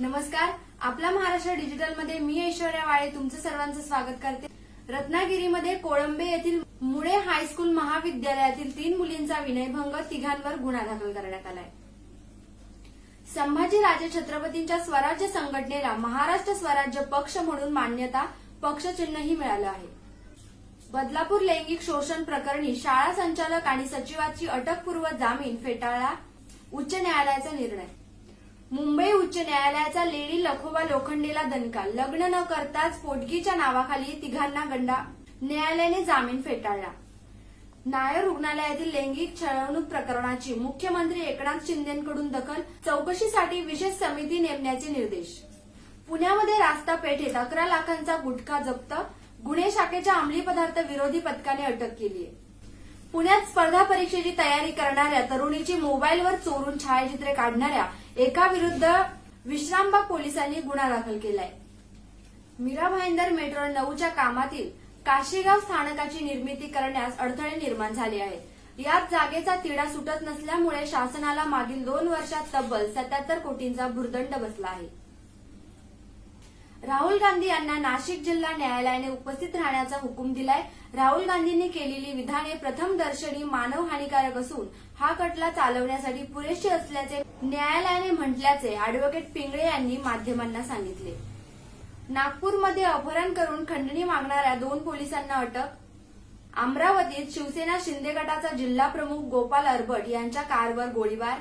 नमस्कार. आपला महाराष्ट्र डिजिटलमध्ये मी ऐश्वर्या वाळे तुमचं सर्वांचं स्वागत करते. रत्नागिरीमध्ये कोळंबे येथील मुळे हायस्कूल महाविद्यालयातील तीन मुलींचा विनयभंग तिघांवर गुन्हा दाखल करण्यात आलाय. संभाजी राजे छत्रपतींच्या स्वराज्य संघटनेला महाराष्ट्र स्वराज्य पक्ष म्हणून मान्यता पक्षचिन्हही मिळालं आहे. बदलापूर लैंगिक शोषण प्रकरणी शाळा संचालक आणि सचिवाची अटकपूर्व जामीन फेटाळला उच्च न्यायालयाचा निर्णय. मुंबई उच्च न्यायालयाचा लेडी लखोबा लोखंडेला दणका. लग्न न करताच पोटगीच्या नावाखाली तिघांना गंडा. न्यायालयाने जामीन फेटाळला. नायर रुग्णालयातील लैंगिक छळवणूक प्रकरणाची मुख्यमंत्री एकनाथ शिंदेकडून दखल चौकशीसाठी विशेष समिती नेमण्याचे निर्देश. पुण्यामध्ये रास्ता पेठेत अकरा लाखांचा गुटखा जप्त गुन्हे शाखेच्या अंमली पदार्थ विरोधी पथकाने अटक केली आहे पुण्यात स्पर्धा परीक्षेची तयारी करणाऱ्या तरुणीची मोबाईलवर चोरून छायाचित्रे काढणाऱ्या एका विरुद्ध विश्रामबाग पोलिसांनी गुन्हा दाखल केलाय. मीरा भाईंदर मेट्रो नऊच्या कामातील काशीगाव स्थानकाची निर्मिती करण्यास अडथळे निर्माण झाले आहेत. यात जागेचा तिढा सुटत नसल्यामुळे शासनाला मागील दोन वर्षात तब्बल सत्याहत्तर कोटींचा भुर्दंड बसला आहे. राहुल गांधी यांना नाशिक जिल्हा न्यायालयाने उपस्थित राहण्याचा हुकूम दिलाय. राहुल गांधींनी केलेली विधाने प्रथम दर्शनी मानव हानिकारक असून हा खटला चालवण्यासाठी पुरेशी असल्याचे न्यायालयाने म्हटल्याचे अॅडव्होकेट पिंगळे यांनी माध्यमांना सांगितले. नागपूरमध्ये अपहरण करून खंडणी मागणाऱ्या दोन पोलिसांना अटक अमरावतीत शिवसेना शिंदे गटाचा जिल्हा प्रमुख गोपाल अरबट यांच्या कारवर गोळीबार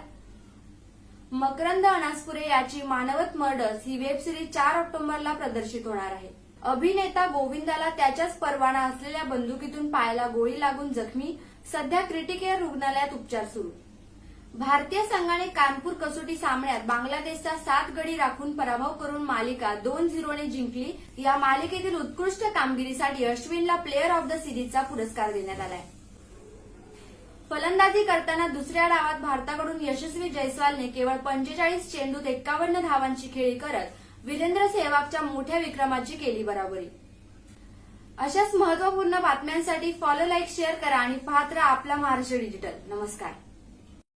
मकरंद अनासपुरे याची मानवत मर्डर्स ही वेब सिरीज चार ऑक्टोबरला प्रदर्शित होणार आहे. अभिनेता गोविंदाला त्याच्याच परवाना असलेल्या बंदुकीतून पायाला गोळी लागून जखमी सध्या क्रिटिकेअर रुग्णालयात उपचार सुरू. भारतीय संघाने कानपूर कसोटी सामन्यात बांगलादेशचा सात गडी राखून पराभव करून मालिका दोन झिरोने जिंकली. या मालिकेतील उत्कृष्ट कामगिरीसाठी अश्विनला प्लेअर ऑफ द सिरीजचा पुरस्कार देण्यात आलाय. फलंदाजी करताना दुसऱ्या डावात भारताकडून यशस्वी जयस्वालने केवळ पंचेचाळीस चेंडूत एक्कावन्न धावांची खेळी करत वीरेंद्र सेहवागच्या मोठ्या विक्रमाची केली बराबरी. अशाच महत्त्वपूर्ण बातम्यांसाठी फॉलो लाईक शेअर करा आणि पाहत राहा आपला महाराष्ट्र डिजिटल नमस्कार.